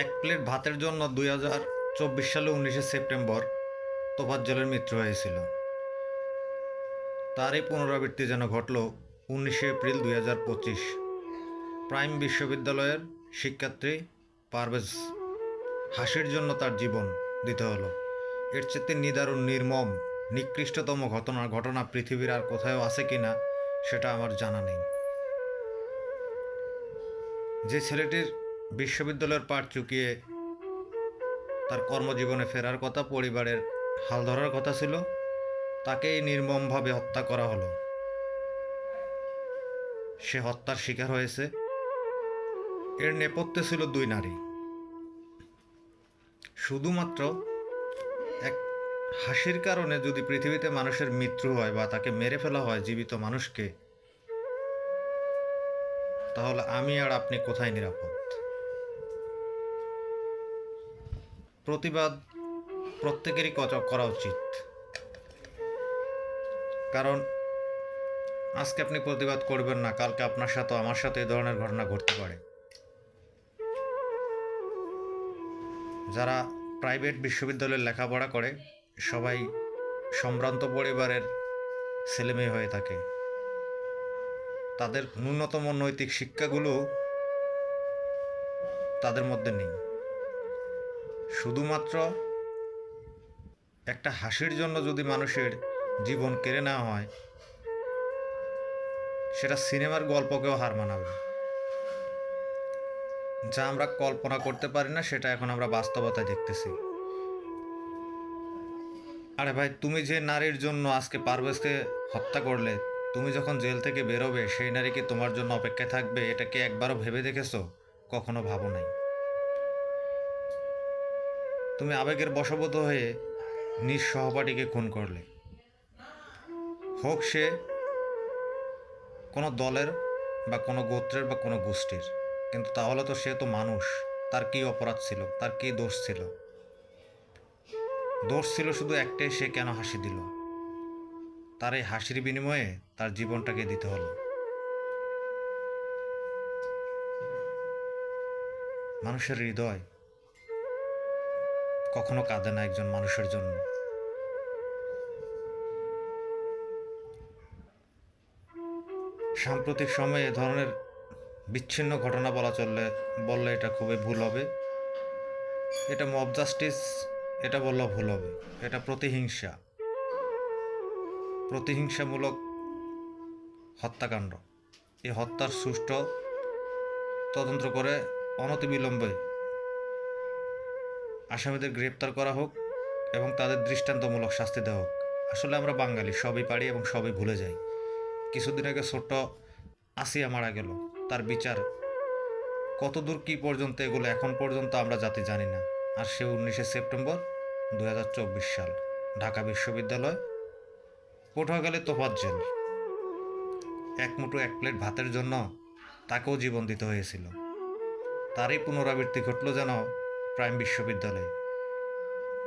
এক প্লেট ভাতের জন্য দুই হাজার চব্বিশ সালে উনিশে সেপ্টেম্বর তোফাজ্জলের মৃত্যু হয়েছিল। তারই পুনরাবৃত্তি যেন ঘটল উনিশে এপ্রিল দুই হাজার পঁচিশ। প্রাইম বিশ্ববিদ্যালয়ের শিক্ষার্থী পারভেজ হাসির জন্য তার জীবন দিতে হলো। এর চেয়ে নিদারুণ, নির্মম, নিকৃষ্টতম ঘটনা ঘটনা পৃথিবীর আর কোথাও আছে কি না, সেটা আমার জানা নেই। যে ছেলেটির বিশ্ববিদ্যালয়ের পাঠ চুকিয়ে তার কর্মজীবনে ফেরার কথা, পরিবারের হাল ধরার কথা ছিল, তাকেই নির্মমভাবে হত্যা করা হলো। সে হত্যার শিকার হয়েছে। এর নেপথ্যে ছিল দুই নারী। শুধুমাত্র এক হাসির কারণে যদি পৃথিবীতে মানুষের মৃত্যু হয় বা তাকে মেরে ফেলা হয় জীবিত মানুষকে, তাহলে আমি আর আপনি কোথায় নিরাপদ? প্রতিবাদ প্রত্যেকেরই করা উচিত। কারণ আজকে আপনি প্রতিবাদ করবেন না, কালকে আপনার সাথে আমার সাথে এই ধরনের ঘটনা ঘটতে পারে। যারা প্রাইভেট বিশ্ববিদ্যালয়ে লেখাপড়া করে, সবাই সম্ভ্রান্ত পরিবারের ছেলেমেয়ে হয়ে থাকে। তাদের ন্যূনতম নৈতিক শিক্ষাগুলো তাদের মধ্যে নেই। শুধুমাত্র একটা হাসির জন্য যদি মানুষের জীবন কেড়ে নেওয়া হয়, সেটা সিনেমার গল্পকেও হার মানাবে। যা আমরা কল্পনা করতে পারি না, সেটা এখন আমরা বাস্তবতায় দেখতেছি। আরে ভাই, তুমি যে নারীর জন্য আজকে পারভেজকে হত্যা করলে, তুমি যখন জেল থেকে বেরোবে, সেই নারী কি তোমার জন্য অপেক্ষায় থাকবে? এটা কি একবারও ভেবে দেখেছ? কখনো ভাবো নাই। তুমি আবেগের বশবত হয়ে নিজ সহপাঠীকে খুন করলে। হোক সে কোনো দলের বা কোনো গোত্রের বা কোনো গোষ্ঠীর, কিন্তু তাহলে তো সে তো মানুষ, তার কী অপরাধ ছিল, তার কী দোষ ছিল? দোষ ছিল শুধু একটাই, সে কেন হাসি দিল? তার এই হাসির বিনিময়ে তার জীবনটাকে দিতে হলো। মানুষের হৃদয় কখনো কাঁদে না একজন মানুষের জন্য। সাম্প্রতিক সময়ে এ ধরনের বিচ্ছিন্ন ঘটনা বলা চললে, বললে এটা খুবই ভুল হবে। এটা মব জাস্টিস এটা বললে ভুল হবে। এটা প্রতিহিংসা। প্রতিহিংসামূলক হত্যাকাণ্ড। এই হত্যার সুষ্ঠু তদন্ত করে অনতিবিলম্বে আসামিদের গ্রেপ্তার করা হোক এবং তাদের দৃষ্টান্তমূলক শাস্তি দেওয়া হোক। আসলে আমরা বাঙালি, সবই পারি এবং সবই ভুলে যাই। কিছুদিন আগে ছোট্ট আসিয়া মারা গেল। তার বিচার কত দূর কী পর্যন্ত এগুলো এখন পর্যন্ত আমরা জাতি জানি না। আর সে উনিশে সেপ্টেম্বর দু হাজার চব্বিশ সাল, ঢাকা বিশ্ববিদ্যালয় পটুয়াখালী তোফাত জেল। এক মুঠো এক প্লেট ভাতের জন্য তাকেও জীবন দিতে হয়েছিল। তারই পুনরাবৃত্তি ঘটল যেন প্রাইম বিশ্ববিদ্যালয়ে।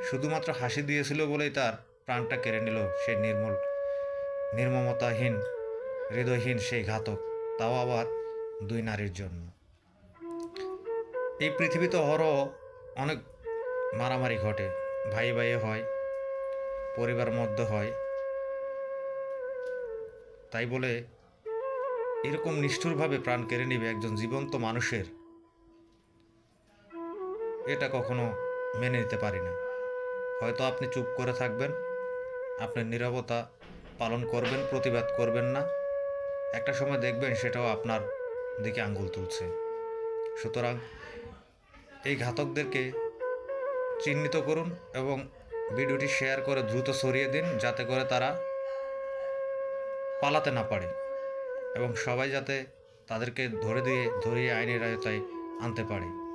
শুধুমাত্র হাসি দিয়েছিল বলেই তার প্রাণটা কেড়ে নিল সেই নির্মল, নির্মমতাহীন, হৃদয়হীন সেই ঘাতক, তাও আবার দুই নারীর জন্য। এই পৃথিবীতে অহরহ অনেক মারামারি ঘটে, ভাই ভাইয়ে হয় পরিবার মধ্যে হয়। তাই বলে এরকম নিষ্ঠুরভাবে প্রাণ কেড়ে নেবে একজন জীবন্ত মানুষের এটা কখনো মেনে নিতে পারি না। হয়তো আপনি চুপ করে থাকবেন, আপনার নিরবতা পালন করবেন, প্রতিবাদ করবেন না। একটা সময় দেখবেন সেটাও আপনার দিকে আঙ্গুল তুলছে। সুতরাং এই ঘাতকদেরকে চিহ্নিত করুন এবং ভিডিওটি শেয়ার করে দ্রুত সরিয়ে দিন যাতে করে তারা পালাতে না পারে এবং সবাই যাতে তাদেরকে ধরে দিয়ে, ধরিয়ে আইনের আয়তায় আনতে পারে।